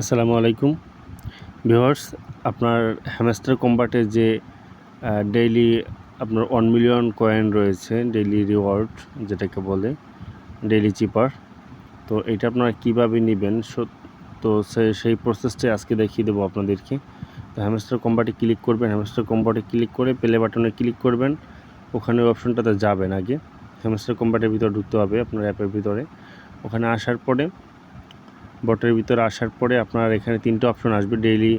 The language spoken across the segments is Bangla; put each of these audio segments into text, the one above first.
আসসালামু আলাইকুম। ভিউয়ার্স, আপনার হ্যামস্টার কম্বাটে যে ডেইলি আপনার ওয়ান মিলিয়ন কয়েন রয়েছে, ডেইলি রিওয়ার্ড যেটাকে বলে, ডেইলি চিপার, তো এটা আপনারা কীভাবে নেবেন? তো সেই প্রসেসটাই আজকে দেখিয়ে দেবো আপনাদেরকে। তো হ্যামস্টার কম্বাটে ক্লিক করবেন, হ্যামস্টার কম্বাটে ক্লিক করে প্লে বাটনে ক্লিক করবেন, ওখানে অপশনটাতে যাবেন আগে। হ্যামস্টার কম্বাটের ভিতরে ঢুকতে হবে আপনার অ্যাপের ভিতরে। ওখানে আসার পরে বটের ভিতরে আসার পরে আপনার এখানে তিনটে অপশন আসবে ডেইলি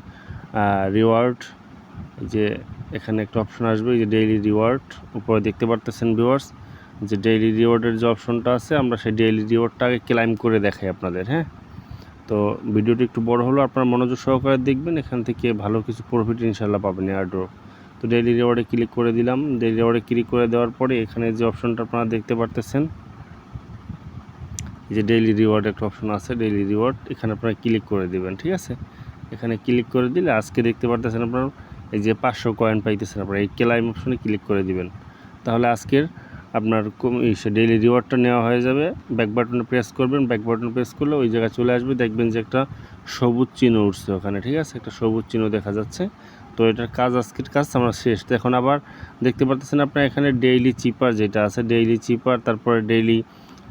রিওয়ার্ড যে এখানে একটা অপশন আসবে যে ডেইলি রিওয়ার্ড উপরে দেখতে পারতেছেন ভিউয়ার্স যে ডেইলি রিওয়ার্ডের যে অপশনটা আছে, আমরা সেই ডেইলি রিওয়ার্ডটাকে ক্লাইম করে দেখাই আপনাদের হ্যাঁ? তো ভিডিওটি একটু বড় হলো, আপনার মনোযোগ সহকারে দেখবেন, এখান থেকে ভালো কিছু প্রফিট ইনশাল্লাহ পাবেন এয়ারড্রপ তো ডেইলি রিওয়ার্ডে ক্লিক করে দিলাম ডেইলি রিওয়ার্ডে ক্লিক করে দেওয়ার পরে এখানে যে অপশনটা আপনারা দেখতে পারতেছেন যে ডেইলি রিওয়ার্ড একটা অপশন আছে ডেইলি রিওয়ার্ড এখানে আপনারা ক্লিক করে দিবেন, ঠিক আছে? এখানে ক্লিক করে দিলে আজকে দেখতে পারতেছেন আপনার, এই যে পাঁচশো কয়েন পাইতেছেন আপনারা, এই ক্লাইম অপশনে ক্লিক করে দিবেন। তাহলে আজকের আপনার ডেইলি রিওয়ার্ডটা নেওয়া হয়ে যাবে ব্যাক বাটনে প্রেস করবেন ব্যাক বাটনে প্রেস করলে ওই জায়গায় চলে আসবে, দেখবেন যে একটা সবুজ চিহ্ন উঠছে ওখানে, ঠিক আছে? একটা সবুজ চিহ্ন দেখা যাচ্ছে। তো এটার কাজ আজকের কাজ, আমরা শেষ। তো এখন আবার দেখতে পারতেছেন আপনার এখানে ডেইলি চিপার যেটা আছে ডেইলি চিপার তারপরে ডেইলি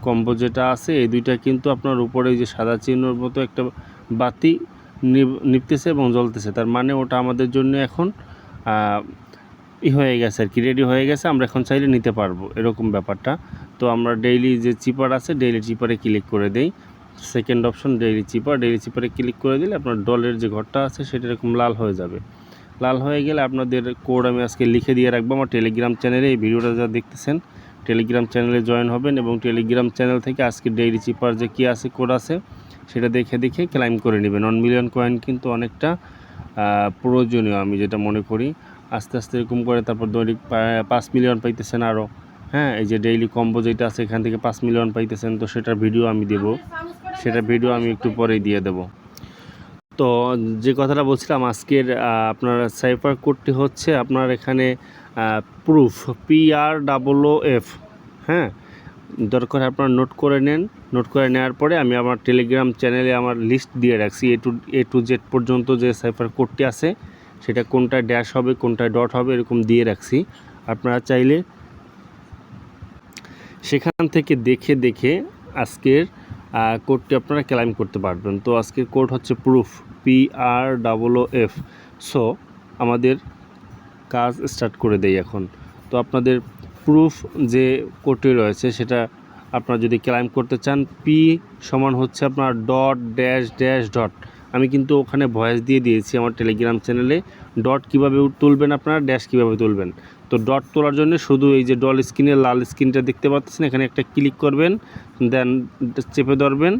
কম্বো যেটা আছে, এই দুইটা কিন্তু আপনার উপরে যে সাদা চিহ্নর মতো একটা বাতি নিভতেছে এবং জ্বলতেছে। তার মানে ওটা আমাদের জন্য এখন ই হয়ে গেছে আর কি রেডি হয়ে গেছে, আমরা এখন চাইলে নিতে পারব, এরকম ব্যাপারটা। তো আমরা ডেইলি যে চিপার আছে ডেইলি চিপারে ক্লিক করে দেই। Second option daily cipher daily চিপারে click করে দিলে আপনার ডলের যে ঘরটা আছে, সেটা এরকম লাল হয়ে যাবে। লাল হয়ে গেলে আপনাদের কোড আমি আজকে লিখে দিয়ে রাখব, আমার টেলিগ্রাম চ্যানেলে এই ভিডিওটা যা দেখতেছেন। টেলিগ্রাম চ্যানেলে জয়েন হবেন এবং টেলিগ্রাম চ্যানেল থেকে আজকে ডেইলি চিপার যে কী আছে কোড আছে সেটা দেখে দেখে ক্লাইম করে নেবেন। ওয়ান মিলিয়ন কয়েন কিন্তু অনেকটা প্রয়োজনীয় আমি যেটা মনে করি। আস্তে আস্তে এরকম করে তারপর দৈনিক পাঁচ মিলিয়ন পাইতেছেন আরও হ্যাঁ এই যে ডেইলি কম্বো যেটা আছে এখান থেকে পাঁচ মিলিয়ন পাইতেছেন তো সেটার ভিডিও আমি দেবো। সেটা ভিডিও আমি একটু পরেই দিয়ে দেব। তো যে কথাটা বলছিলাম, আজকের আপনার সাইফার কোডটি হচ্ছে আপনার এখানে proof P R double O F হ্যাঁ? দরকার আপনারা নোট করে নেন। নোট করে নেওয়ার পরে আমি আমার টেলিগ্রাম চ্যানেলে আমার লিস্ট দিয়ে রাখছি A to A to Z পর্যন্ত যে সাইফার কোডটি আছে, সেটা কোনটায় ড্যাশ হবে কোনটায় ডট হবে, এরকম দিয়ে রাখছি। আপনারা চাইলে সেখান থেকে দেখে দেখে আজকের কোডটি আপনারা ক্লাইম করতে পারবেন। তো আজকের কোড হচ্ছে proof P R double O F so আমাদের কাজ স্টার্ট করে দেই এখন। তো আপনাদের প্রুফ যে কোডটি রয়েছে, সেটা আপনারা যদি ক্লাইম করতে চান পি সমান হচ্ছে আপনার ডট ড্যাশ ড্যাশ ডট আমি কিন্তু ওখানে ভয়েস দিয়ে দিয়েছি আমার টেলিগ্রাম চ্যানেলে ডট কীভাবে তুলবেন আপনারা ড্যাশ কীভাবে তুলবেন। তো ডট তোলার জন্য শুধু এই যে ডল স্ক্রিনের লাল স্ক্রিনটা দেখতে পাচ্ছেন। এখানে একটা ক্লিক করবেন দেন চেপে ধরবেন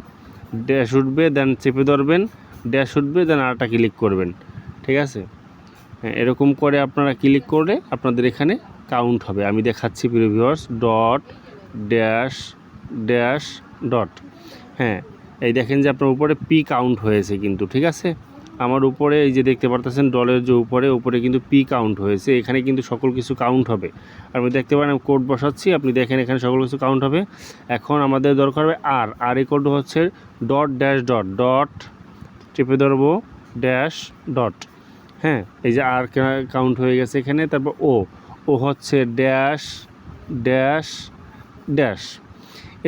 ড্যাশ উঠবে দেন চেপে ধরবেন ড্যাশ উঠবে দেন আরেকটা ক্লিক করবেন। ঠিক আছে? হ্যাঁ এরকম করে আপনারা ক্লিক করে আপনাদের এখানে কাউন্ট হবে। আমি দেখাচ্ছি প্রিয় viewers dot dash dash dot হ্যাঁ এই দেখেন যে আপনার উপরে পি কাউন্ট হয়েছে কিন্তু, ঠিক আছে? আমার উপরে, এই যে দেখতে পারতেছেন ডলের যে উপরে উপরে কিন্তু পি কাউন্ট হয়েছে। এখানে কিন্তু সকল কিছু কাউন্ট হবে। আর আপনি দেখতে পারেন কোড বসাচ্ছি, আপনি দেখেন এখানে সকল কিছু কাউন্ট হবে। এখন আমাদের দরকার হবে আর আর এই কোড হচ্ছে ডট ড্যাশ ডট ডট চেপে ধরবো ড্যাশ ডট হ্যাঁ এই যে আর কাউন্ট হয়ে গেছে এখানে, তারপর ও ও হচ্ছে ড্যাশ ড্যাশ ড্যাশ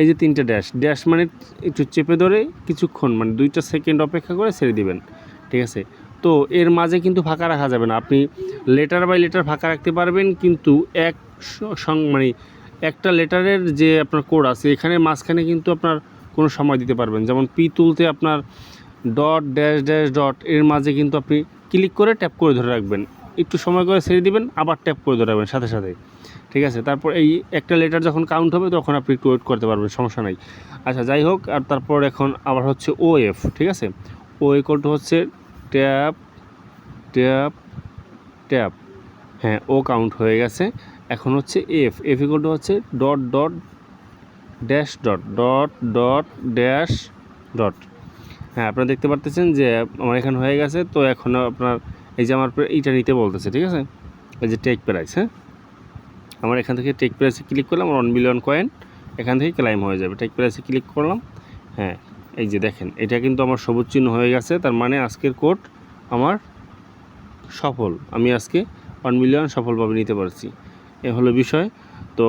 এই যে তিনটে ড্যাশ ড্যাশ মানে একটু চেপে ধরে কিছুক্ষণ মানে দুইটা সেকেন্ড অপেক্ষা করে ছেড়ে দিবেন। ঠিক আছে? তো এর মাঝে কিন্তু ফাঁকা রাখা যাবে না। আপনি লেটার বাই লেটার ফাঁকা রাখতে পারবেন, কিন্তু এক মানে একটা লেটারের যে আপনার কোড আছে, এখানে মাঝখানে কিন্তু আপনার কোনো সময় দিতে পারবেন। যেমন পি তুলতে আপনার ডট ড্যাশ ড্যাশ ডট এর মাঝে কিন্তু আপনি ক্লিক করে ট্যাপ করে ধরে রাখবেন। একটু সময় করে ছেড়ে দিবেন, আবার ট্যাপ করে ধরে রাখবেন সাথে সাথে। ঠিক আছে? তারপর এই একটা লেটার যখন কাউন্ট হবে, তখন আপনি একটু ওয়েট করতে পারবেন, সমস্যা নাই। আচ্ছা যাই হোক, আর তারপর এখন আবার হচ্ছে ও এফ ঠিক আছে? ও ইকলটা হচ্ছে ট্যাপ ট্যাপ ট্যাপ। হ্যাঁ ও কাউন্ট হয়ে গেছে। এখন হচ্ছে এফ এফ ইকলটা হচ্ছে dot dot dash dot dot dot dash dot হ্যাঁ আপনারা দেখতে পারতেছেন যে আমার এখানে হয়ে গেছে। তো এখন আপনার এই যে আমার এইটা নিতে বলতেছে, ঠিক আছে? এই যে টেক প্রাইস হ্যাঁ? আমার এখান থেকে টেক প্রাইসে ক্লিক করলাম ওয়ান মিলিয়ন কয়েন এখান থেকে ক্লাইম হয়ে যাবে। টেক প্রাইসে ক্লিক করলাম। হ্যাঁ এই যে দেখেন, এটা কিন্তু আমার সবুজ চিহ্ন হয়ে গেছে, তার মানে আজকের কোড আমার সফল। আমি আজকে ওয়ান মিলিয়ন সফলভাবে নিতে পারছি। এ হলো বিষয়। তো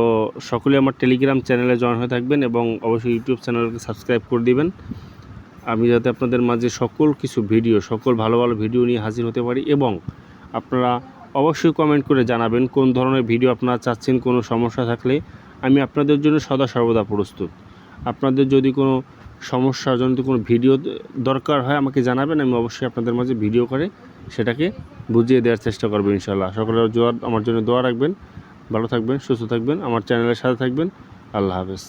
সকলে আমার টেলিগ্রাম চ্যানেলে জয়েন হয়ে থাকবেন এবং অবশ্যই ইউটিউব চ্যানেলকে সাবস্ক্রাইব করে দিবেন। আমি যাতে আপনাদের মাঝে সকল কিছু ভিডিও সকল ভালো ভালো ভিডিও নিয়ে হাজির হতে পারি এবং আপনারা অবশ্যই কমেন্ট করে জানাবেন কোন ধরনের ভিডিও আপনারা চাচ্ছেন, কোনো সমস্যা থাকলে। আমি আপনাদের জন্য সদা সর্বদা প্রস্তুত। আপনাদের যদি কোনো সমস্যার জনিত কোনো ভিডিও দরকার হয় আমাকে জানাবেন, আমি অবশ্যই আপনাদের মাঝে ভিডিও করে সেটাকে বুঝিয়ে দেওয়ার চেষ্টা করব ইনশাল্লাহ সকলের জোয়ার, আমার জন্য দোয়া রাখবেন। ভালো থাকবেন, সুস্থ থাকবেন, আমার চ্যানেলের সাথে থাকবেন। আল্লাহ হাফেজ।